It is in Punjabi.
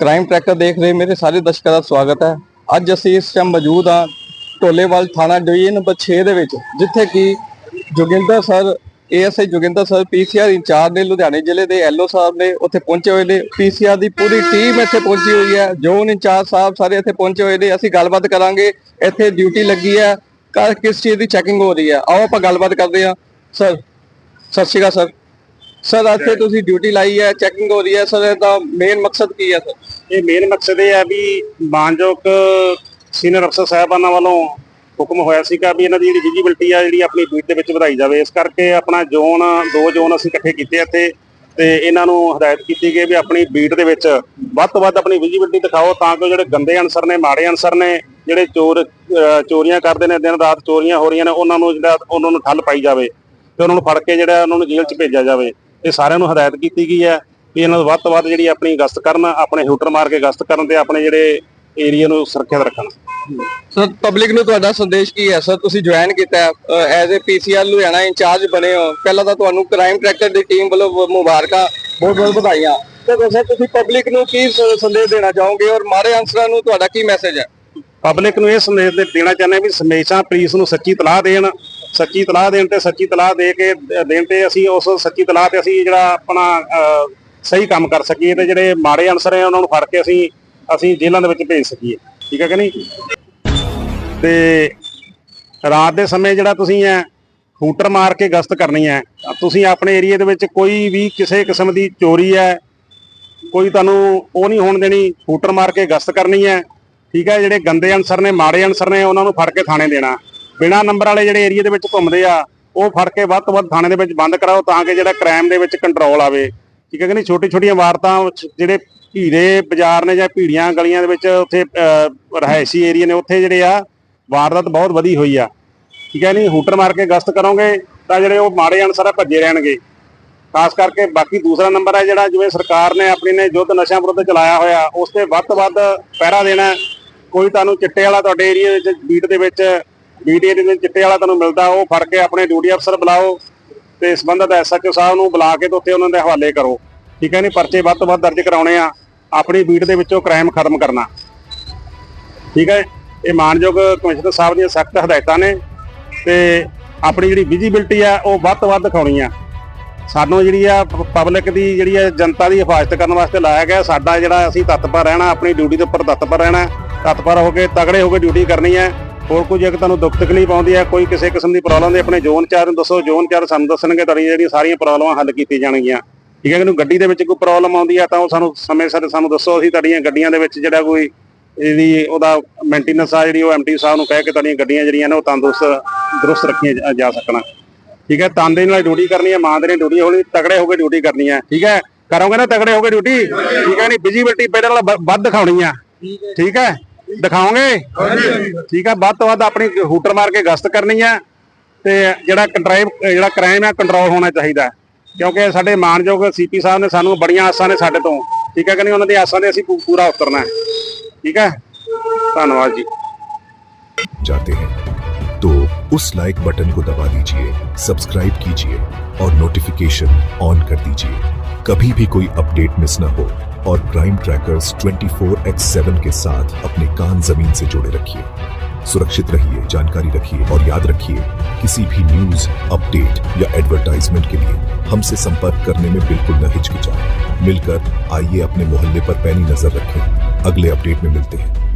ਕ੍ਰਾਈਮ ਟਰੈਕਰ ਦੇਖ ਰਹੇ ਮੇਰੇ ਸਾਰੇ ਦਰਸ਼ਕਾਂ ਦਾ ਸਵਾਗਤ ਹੈ। ਅੱਜ ਅਸੀਂ ਇਸ ਟਾਈਮ ਮੌਜੂਦ ਹਾਂ ਢੋਲੇਵਾਲ ਥਾਣਾ ਡਿਵੀਜ਼ਨ ਨੰਬਰ 6 ਦੇ ਵਿੱਚ, ਜਿੱਥੇ ਕਿ Joginder sir ASI Joginder sir PCR incharge ਨੇ ਲੁਧਿਆਣੇ ਜ਼ਿਲ੍ਹੇ ਦੇ ਐਲਓ ਸਾਹਿਬ ਨੇ ਉੱਥੇ ਪਹੁੰਚੇ ਹੋਏ ਨੇ। ਪੀਸੀਆਰ ਦੀ ਪੂਰੀ ਟੀਮ ਇੱਥੇ ਪਹੁੰਚੀ ਹੋਈ ਹੈ। ਜੋਨ ਇੰਚਾਰਜ ਸਾਹਿਬ ਸਾਰੇ ਇੱਥੇ ਪਹੁੰਚੇ ਹੋਏ ਨੇ, ਅਸੀਂ ਗੱਲਬਾਤ ਕਰਾਂਗੇ। ਇੱਥੇ ਡਿਊਟੀ ਲੱਗੀ ਹੈ। ਕ- ਕਿਸ ਚੀਜ਼ ਦੀ ਚੈਕਿੰਗ ਹੋ ਰਹੀ ਹੈ? ਆਓ ਆਪਾਂ ਗੱਲਬਾਤ ਕਰਦੇ ਹਾਂ। ਸਰ ਸਤਿ ਸ਼੍ਰੀ ਅਕਾਲ ਸਰ ਸਰ ਇੱਥੇ ਤੁਸੀਂ ਡਿਊਟੀ ਲਾਈ ਹੈ ਚੈਕਿੰਗ ਹੋ ਰਹੀ ਹੈ ਸਰ ਇਹਦਾ ਮੇਨ ਮਕਸਦ ਕੀ ਹੈ ਸਰ? ਇਹ ਮੇਨ ਮਕਸਦ ਇਹ ਹੈ ਵੀ ਮਾਨਯੋਗ ਸੀਨੀਅਰ ਅਫਸਰ ਸਾਹਿਬਾਨਾਂ ਵੱਲੋਂ ਹੁਕਮ ਹੋਇਆ ਸੀਗਾ ਵੀ ਇਹਨਾਂ ਦੀ ਜਿਹੜੀ ਵਿਜੀਬਿਲਟੀ ਆ ਜਿਹੜੀ ਆਪਣੀ ਬੀਟ ਦੇ ਵਿੱਚ ਵਧਾਈ ਜਾਵੇ। ਇਸ ਕਰਕੇ ਆਪਣਾ ਜ਼ੋਨ ਦੋ ਜ਼ੋਨ ਅਸੀਂ ਇਕੱਠੇ ਕੀਤੇ ਇੱਥੇ ਤੇ ਇਹਨਾਂ ਨੂੰ ਹਦਾਇਤ ਕੀਤੀ ਗਈ ਵੀ ਆਪਣੀ ਬੀਟ ਦੇ ਵਿੱਚ ਵੱਧ ਤੋਂ ਵੱਧ ਆਪਣੀ ਵਿਜੀਬਿਲਟੀ ਦਿਖਾਓ ਤਾਂ ਕਿ ਜਿਹੜੇ ਗੰਦੇ ਅਨਸਰ ਨੇ ਮਾੜੇ ਅਨਸਰ ਨੇ ਜਿਹੜੇ ਚੋਰ ਚੋਰੀਆਂ ਕਰਦੇ ਨੇ ਦਿਨ ਰਾਤ ਚੋਰੀਆਂ ਹੋ ਰਹੀਆਂ ਨੇ ਉਹਨਾਂ ਨੂੰ ਜਿਹੜਾ ਉਹਨਾਂ ਨੂੰ ਠੱਲ ਪਾਈ ਜਾਵੇ ਤੇ ਉਹਨਾਂ ਨੂੰ ਫੜ ਕੇ ਜਿਹੜਾ ਉਹਨਾਂ ਨੂੰ ਜੇਲ੍ਹ 'ਚ ਭੇਜਿਆ ਜਾਵੇ। ਇਹ ਸਾਰਿਆਂ ਨੂੰ ਹਦਾਇਤ ਕੀਤੀ ਗਈ ਹੈ ਵੀ ਇਹਨਾਂ ਨੂੰ ਵੱਧ ਤੋਂ ਵੱਧ ਜਿਹੜੀ ਆਪਣੀ ਗਸ਼ਤ ਕਰਨ ਆਪਣੇ ਹੂਟਰ ਮਾਰ ਕੇ ਗਸ਼ਤ ਕਰਨ ਤੇ ਆਪਣੇ ਜਿਹੜੇ ਏਰੀਆ ਨੂੰ ਸੁਰੱਖਿਅਤ ਰੱਖਣ। ਸਰ ਪਬਲਿਕ ਨੂੰ ਤੁਹਾਡਾ ਸੰਦੇਸ਼ ਕੀ ਹੈ? ਸਰ ਤੁਸੀਂ ਜੁਆਇਨ ਕੀਤਾ as a PCR Ludhiana incharge ਬਣੇ ਹੋ। ਪਹਿਲਾਂ ਤਾਂ ਤੁਹਾਨੂੰ ਕ੍ਰਾਈਮ ਟਰੈਕਰ ਦੀ ਟੀਮ ਵੱਲੋਂ ਮੁਬਾਰਕਾਂ ਬਹੁਤ ਬਹੁਤ ਵਧਾਈਆਂ। ਤੇ ਸਰ ਤੁਸੀਂ ਪਬਲਿਕ ਨੂੰ ਕੀ ਸੰਦੇਸ਼ ਦੇਣਾ ਚਾਹੋਗੇ ਔਰ ਮਾਰੇ ਅਨਸਰਾਂ ਨੂੰ ਤੁਹਾਡਾ ਕੀ ਮੈਸੇਜ ਹੈ? ਪਬਲਿਕ ਨੂੰ ਇਹ ਸੰਦੇਸ਼ ਦੇਣਾ ਚਾਹੁੰਦੇ ਵੀ ਹਮੇਸ਼ਾ ਪੁਲਿਸ ਨੂੰ ਸੱਚੀ ਤਲਾਹ ਦੇਣ। ਸੱਚੀ ਤਲਾਹ ਦੇਣ ਤੇ ਸੱਚੀ ਤਲਾਹ ਦੇ ਕੇ ਦੇਣ ਤੇ ਅਸੀਂ ਉਸ ਸੱਚੀ ਤਲਾਹ ਤੇ ਅਸੀਂ ਜਿਹੜਾ ਆਪਣਾ ਅ, ਸਹੀ ਕੰਮ ਕਰ ਸਕੀਏ ਤੇ ਜਿਹੜੇ ਮਾੜੇ ਅਨਸਰ ਹੈ ਉਹਨਾਂ ਨੂੰ ਫੜ ਕੇ ਅਸੀਂ ਅਸੀਂ ਜੇਲ੍ਹਾਂ ਦੇ ਵਿੱਚ ਭੇਜ ਸਕੀਏ। ਠੀਕ ਹੈ ਕਿ ਨਹੀਂ? ਤੇ ਰਾਤ ਦੇ ਸਮੇਂ ਜਿਹੜਾ ਤੁਸੀਂ ਹੈ ਹੂਟਰ ਮਾਰ ਕੇ ਗਸ਼ਤ ਕਰਨੀ ਹੈ ਤੁਸੀਂ ਆਪਣੇ ਏਰੀਆ ਦੇ ਵਿੱਚ ਕੋਈ ਵੀ ਕਿਸੇ ਕਿਸਮ ਦੀ ਚੋਰੀ ਹੈ ਕੋਈ ਤੁਹਾਨੂੰ ਉਹ ਨਹੀਂ ਹੋਣ ਦੇਣੀ ਹੂਟਰ ਮਾਰ ਕੇ ਗਸ਼ਤ ਕਰਨੀ ਹੈ। ਠੀਕ ਹੈ ਜਿਹੜੇ ਗੰਦੇ ਅਨਸਰ ਨੇ ਮਾੜੇ ਅਨਸਰ ਨੇ ਉਹਨਾਂ ਨੂੰ ਫੜ ਕੇ ਥਾਣੇ ਦੇਣਾ। ਬਿਨਾ ਨੰਬਰ ਵਾਲੇ ਜਿਹੜੇ ਏਰੀਆ ਦੇ ਵਿੱਚ ਘੁੰਮਦੇ ਆ ਉਹ ਫੜ ਕੇ ਵੱਧ ਤੋਂ ਵੱਧ ਥਾਣੇ ਦੇ ਵਿੱਚ ਬੰਦ ਕਰਾਓ ਤਾਂ ਕਿ ਜਿਹੜਾ ਕ੍ਰਾਈਮ ਦੇ ਵਿੱਚ ਕੰਟਰੋਲ ਆਵੇ। ਠੀਕ ਹੈ ਕਿ ਨਹੀਂ? ਛੋਟੀ ਛੋਟੀਆਂ ਵਾਰਤਾਂ ਜਿਹੜੇ ਭੀੜੇ ਬਾਜ਼ਾਰ ਨੇ ਜਾਂ ਭੀੜੀਆਂ ਗਲੀਆਂ ਦੇ ਵਿੱਚ ਉੱਥੇ ਅਹ, ਰਿਹਾਇਸ਼ੀ ਏਰੀਆ ਨੇ ਉੱਥੇ ਜਿਹੜੇ ਆ ਵਾਰਦਾਤ ਬਹੁਤ ਵਧੀ ਹੋਈ ਆ। ਠੀਕ ਹੈ ਨਹੀਂ? ਹੂਟਰ ਮਾਰ ਕੇ ਗਸ਼ਤ ਕਰੋਗੇ ਤਾਂ ਜਿਹੜੇ ਉਹ ਮਾੜੇ ਅਨਸਰ ਆ ਭੱਜੇ ਰਹਿਣਗੇ। ਖਾਸ ਕਰਕੇ ਬਾਕੀ ਦੂਸਰਾ ਨੰਬਰ ਹੈ ਜਿਹੜਾ ਜਿਵੇਂ ਸਰਕਾਰ ਨੇ ਆਪਣੀ ਨੇ ਯੁੱਧ ਨਸ਼ਿਆਂ ਵਿਰੁੱਧ ਚਲਾਇਆ ਹੋਇਆ ਉਸ ਤੇ ਵੱਧ ਤੋਂ ਵੱਧ ਪਹਿਰਾ ਦੇਣਾ। ਕੋਈ ਤੁਹਾਨੂੰ ਚਿੱਟੇ ਵਾਲਾ ਤੁਹਾਡੇ ਏਰੀਆ ਵਿੱਚ ਬੀਟ ਦੇ ਵਿੱਚ ਬੀਟ ਦੇ ਵਿੱਚ ਚਿੱਟੇ ਵਾਲਾ ਤੁਹਾਨੂੰ ਮਿਲਦਾ, ਉਹ ਫੜ ਕੇ ਆਪਣੇ ਡਿਊਟੀ ਅਫਸਰ ਬੁਲਾਓ ਤੇ ਸੰਬੰਧਤ ਐਸਐਚਓ ਸਾਹਿਬ ਨੂੰ ਬੁਲਾ ਕੇ ਤੇ ਉੱਥੇ ਉਹਨਾਂ ਦੇ ਹਵਾਲੇ ਕਰੋ। ਠੀਕ ਹੈ ਨਹੀਂ ਪਰਚੇ ਵੱਧ ਤੋਂ ਵੱਧ ਦਰਜ ਕਰਾਉਣੇ ਆ। ਆਪਣੀ ਬੀਟ ਦੇ ਵਿੱਚੋਂ ਕ੍ਰਾਈਮ ਖਤਮ ਕਰਨਾ। ਠੀਕ ਹੈ? ਇਹ ਮਾਨਯੋਗ ਕਮਿਸ਼ਨਰ ਸਾਹਿਬ ਦੀਆਂ ਸਖਤ ਹਦਾਇਤਾਂ ਨੇ ਤੇ ਆਪਣੀ ਜਿਹੜੀ ਵਿਜੀਬਿਲਟੀ ਆ, ਉਹ ਵੱਧ ਤੋਂ ਵੱਧ ਦਿਖਾਉਣੀ ਆ। ਸਾਨੂੰ ਜਿਹੜੀ ਆ ਪਬਲਿਕ ਦੀ ਜਿਹੜੀ ਆ, ਜਨਤਾ ਦੀ ਹਿਫਾਜ਼ਤ ਕਰਨ ਵਾਸਤੇ ਲਾਇਆ ਗਿਆ। ਸਾਡਾ ਜਿਹੜਾ ਅਸੀਂ ਤਤਪਰ ਰਹਿਣਾ, ਆਪਣੀ ਡਿਊਟੀ ਦੇ ਉੱਪਰ ਤਤਪਰ ਰਹਿਣਾ, ਤਤਪਰ ਹੋ ਕੇ ਤਗੜੇ ਹੋ ਕੇ ਡਿਊਟੀ ਕਰਨੀ ਹੈ ਹੋਰ ਕੋਈ ਜੇ ਤੁਹਾਨੂੰ ਦੁੱਖ ਤਕਲੀਫ ਆਉਂਦੀ ਹੈ ਕੋਈ ਕਿਸੇ ਕਿਸਮ ਦੀ ਪ੍ਰੋਬਲਮ ਦੇ ਆਪਣੇ ਜ਼ੋਨ ਚਾਰ ਨੂੰ ਦੱਸੋ ਜ਼ੋਨ ਚਾਰ ਸਾਨੂੰ ਦੱਸਣਗੇ ਤੁਹਾਡੀਆਂ ਜਿਹੜੀਆਂ ਸਾਰੀਆਂ ਪ੍ਰੋਬਲਮਾਂ ਹੱਲ ਕੀਤੀਆਂ ਜਾਣਗੀਆਂ। ਠੀਕ ਹੈ ਕਿ ਨੂੰ ਗੱਡੀ ਦੇ ਵਿੱਚ ਕੋਈ ਪ੍ਰੋਬਲਮ ਆਉਂਦੀ ਆ ਤਾਂ ਉਹ ਸਾਨੂੰ ਸਮੇਂ ਸਿਰ ਸਾਨੂੰ ਦੱਸੋ ਅਸੀਂ ਤੁਹਾਡੀਆਂ ਗੱਡੀਆਂ ਦੇ ਵਿੱਚ ਜਿਹੜਾ ਕੋਈ ਇਹਦੀ ਉਹਦਾ ਮੇਨਟੇਨੈਂਸ ਆ ਜਿਹੜੀ ਉਹ ਐਮਟੀ ਸਾਹਿਬ ਨੂੰ ਕਹਿ ਕੇ ਤੁਹਾਡੀਆਂ ਗੱਡੀਆਂ ਜਿਹੜੀਆਂ ਨੇ ਉਹ ਤੰਦਰੁਸਤ ਦਰੁਸਤ ਰੱਖੀਆਂ ਜਾ- ਸਕਣ। ਠੀਕ ਹੈ? ਤੰਦੇ ਨਾਲ ਡਿਊਟੀ ਕਰਨੀ ਹੈ ਮਾਂ ਦੇ ਨਾਲ ਡਿਊਟੀ ਹੋਣੀ ਤਗੜੇ ਹੋ ਕੇ ਡਿਊਟੀ ਕਰਨੀ ਹੈ। ਠੀਕ ਹੈ? ਕਰੋਗੇ ਨਾ ਤਗੜੇ ਹੋ ਕੇ ਡਿਊਟੀ ਠੀਕ ਹੈ ਨਹੀਂ? ਵਿਜੀਬਿਲਟੀ ਪਹਿਲਾਂ ਨਾਲ ਵੱਧ ਦਿਖਾਉਣੀ ਆ। ਠੀਕ ਹੈ? ਦਿਖਾਓਗੇ ਠੀਕ ਹੈ ਵੱਧ ਤੋਂ ਵੱਧ ਆਪਣੀ ਹੂਟਰ ਮਾਰ ਕੇ ਗਸ਼ਤ ਕਰਨੀ ਹੈ ਤੇ ਜਿਹੜਾ ਕੰਟਰਾਈਵ ਜਿਹੜਾ ਕ੍ਰਾਈਮ ਹੈ ਕੰਟਰੋਲ ਹੋਣਾ ਚਾਹੀਦਾ ਹੈ। ਕਿਉਂਕਿ ਸਾਡੇ ਮਾਨਯੋਗ ਸੀਪੀ ਸਾਹਿਬ ਨੇ ਸਾਨੂੰ ਬੜੀਆਂ ਆਸਾਂ ਨੇ ਸਾਡੇ ਤੋਂ ਠੀਕ ਹੈ ਕਿ ਨਹੀਂ ਉਹਨਾਂ ਦੀ ਆਸਾਂ ਦੇ ਅਸੀਂ ਪੂ- ਪੂਰਾ ਉਤਰਨਾ ਹੈ ਠੀਕ ਹੈ ਧੰਨਵਾਦ ਜੀ चाहते हैं तो उस लाइक बटन को दबा दीजिए सब्सक्राइब कीजिए और नोटिफिकेशन ऑन कर दीजिए कभी भी कोई अपडेट मिस न हो और क्राइम ट्रैकर्स 24x7 के साथ अपने कान ज़मीन से जोड़े रखिए। सुरक्षित रहिए, जानकारी रखिए और याद रखिए, किसी भी न्यूज़ अपडेट या एडवर्टाइजमेंट के लिए हमसे संपर्क करने में बिल्कुल न हिचकिचाएँ। मिलकर आइए अपने मोहल्ले पर पैनी नज़र रखें। अगले अपडेट में मिलते हैं।